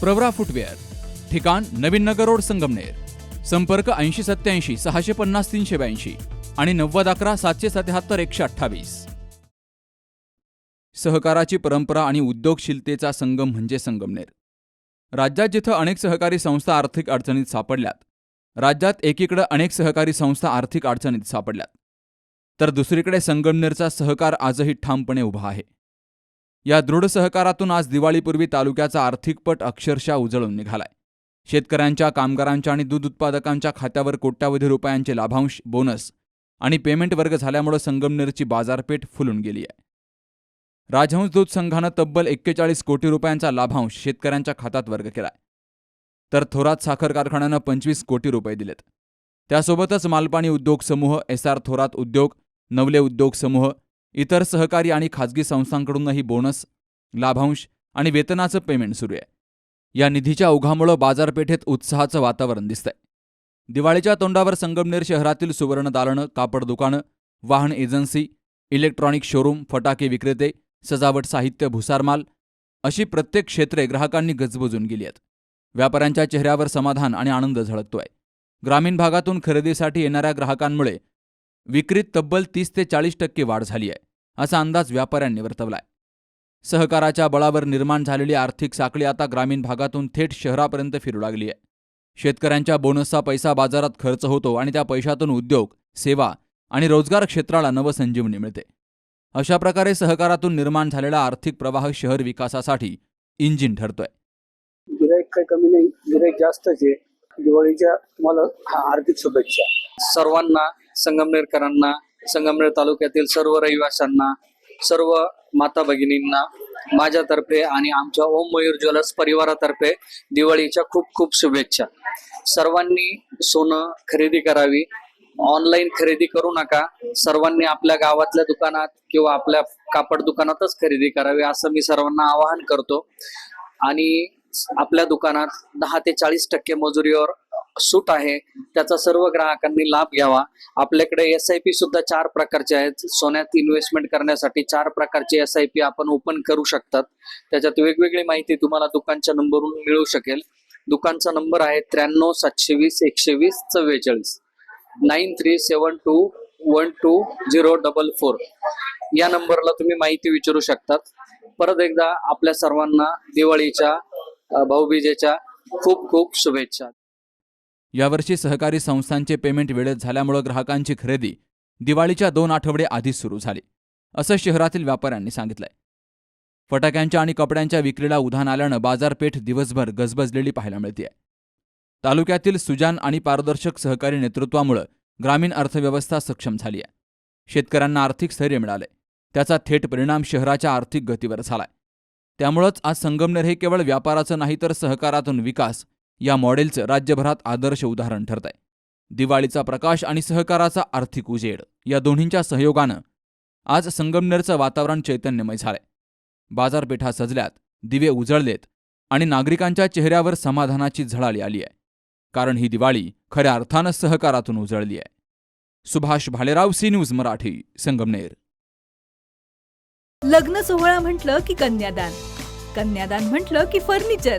Pravara footwear ठिकाण नवीन नगर road Sangamner संपर्क ऐंशी सत्याऐंशी सहाशे पन्नास तीनशे ब्याऐंशी आणि नव्वद अकरा सातशे सत्याहत्तर एकशे अठ्ठावीस. सहकाराची परंपरा आणि उद्योगशीलतेचा संगम म्हणजे संगमनेर. राज्यात जिथं अनेक सहकारी संस्था आर्थिक अडचणीत सापडल्यात राज्यात एकीकडे अनेक सहकारी संस्था आर्थिक अडचणीत सापडल्यात. तर दुसरीकडे संगमनेरचा सहकार आजही ठामपणे उभा आहे. या दृढ सहकारातून आज दिवाळीपूर्वी तालुक्याचा आर्थिक पट अक्षरशः उजळून निघालाय. शेतकऱ्यांच्या कामगारांच्या आणि दूध उत्पादकांच्या खात्यावर कोट्यावधी रुपयांचे लाभांश बोनस आणि पेमेंट वर्ग झाल्यामुळे संगमनेरची बाजारपेठ फुलून गेली आहे राजहंस दूध संघानं तब्बल एक्केचाळीस कोटी रुपयांचा लाभांश शेतकऱ्यांच्या खात्यात वर्ग केलाय. तर थोरात साखर कारखान्यानं पंचवीस कोटी रुपये दिलेत. त्यासोबतच मालपाणी उद्योग समूह एस आर थोरात उद्योग नवले उद्योग समूह इतर सहकारी आणि खाजगी संस्थांकडूनही बोनस लाभांश आणि वेतनाचं पेमेंट सुरू आहे. या निधीच्या ओघामुळं बाजारपेठेत उत्साहाचं वातावरण दिसतंय. दिवाळीच्या तोंडावर संगमनेर शहरातील सुवर्ण दालनं कापड दुकानं वाहन एजन्सी इलेक्ट्रॉनिक शोरूम फटाके विक्रेते सजावट साहित्य भुसारमाल अशी प्रत्येक क्षेत्रे ग्राहकांनी गजबजून गेली आहेत. व्यापाऱ्यांच्या चेहऱ्यावर समाधान आणि आनंद झळकतोय. ग्रामीण भागातून खरेदीसाठी येणाऱ्या ग्राहकांमुळे विक्रीत तब्बल तीस ते चाळीस टक्के वाढ झाली आहे असा अंदाज व्यापाऱ्यांनी वर्तवलाय. सहकाराच्या बळावर निर्माण झालेली आर्थिक साखळी आता ग्रामीण भागातून थेट शहरापर्यंत फिरू लागली आहे. शेतकऱ्यांच्या बोनसचा पैसा बाजारात खर्च होतो आणि त्या पैशातून उद्योग सेवा आणि रोजगार क्षेत्राला नवसंजीवनी मिळते. अशा प्रकारे सहकारातून निर्माण झालेला आर्थिक प्रवाह शहर विकासासाठी इंजिन ठरतोय. गिराईक काही कमी नाही गिराईक जास्तच आहे. दिवाळीच्या तुम्हाला आर्थिक शुभेच्छा. सर्वांना संगमनेरकरांना संगमनेर तालुक्यातील सर्व रहिवाशांना सर्व माता भगिनींना माझ्यातर्फे आणि आमच्या ओम मयूर ज्वेलर्स परिवारातर्फे दिवाळीच्या खूप खूप शुभेच्छा. सर्वांनी सोनं खरेदी करावी. ऑनलाईन खरेदी करू नका. सर्वांनी आपल्या गावातल्या दुकानात किंवा आपल्या कापड दुकानातच खरेदी करावी असं मी सर्वांना आवाहन करतो. आणि आपल्या दुकानात दहा ते चाळीस टक्के मजुरीवर सूट आहे त्याचा सर्व ग्राहकांनी लाभ घ्यावा. आपल्याकडे एस आय पी सुद्धा चार प्रकारचे आहेत. सोन्यात इन्व्हेस्टमेंट करण्यासाठी चार प्रकारचे एस आय पी आपण ओपन करू शकतात. त्याच्यात वेगवेगळी माहिती तुम्हाला दुकानच्या नंबरवरून मिळू शकेल. दुकानचा नंबर आहे त्र्याण्णव सातशे वीस एकशे वीस चव्वेचाळीस. Nine three seven two one two zero double four. या नंबरला तुम्ही माहिती विचारू शकतात. परत एकदा आपल्या सर्वांना दिवाळीच्या भाऊबीजेच्या खूप खूप शुभेच्छा. यावर्षी सहकारी संस्थांचे पेमेंट वेळेत झाल्यामुळं ग्राहकांची खरेदी दिवाळीच्या दोन आठवडे आधीच सुरू झाली असं शहरातील व्यापाऱ्यांनी सांगितलंय. फटाक्यांच्या आणि कपड्यांच्या विक्रीला उधाण आल्यानं बाजारपेठ दिवसभर गजबजलेली पाहायला मिळते तालुक्यातील सुजान आणि पारदर्शक सहकारी नेतृत्वामुळं ग्रामीण अर्थव्यवस्था सक्षम झाली आहे शेतकऱ्यांना आर्थिक स्थैर्य मिळाले त्याचा थेट परिणाम शहराच्या आर्थिक गतीवर झालाय. त्यामुळंच आज संगमनेर हे केवळ व्यापाराचं नाही तर सहकारातून विकास या मॉडेलचं राज्यभरात आदर्श उदाहरण ठरत आहे दिवाळीचा प्रकाश आणि सहकाराचा आर्थिक उजेड या दोन्हींच्या सहयोगानं आज संगमनेरचं वातावरण चैतन्यमय झालंय. बाजारपेठा सजल्यात दिवे उजळलेत आणि नागरिकांच्या चेहऱ्यावर समाधानाची झळाळी आली आहे. कारण ही दिवाळी खऱ्या अर्थानं सहकारातून उजळली आहे. Subhash Bhalerao C news Marathi Sangamner. लग्न सोहळा म्हटलं की कन्यादान. कन्यादान म्हटलं की फर्निचर.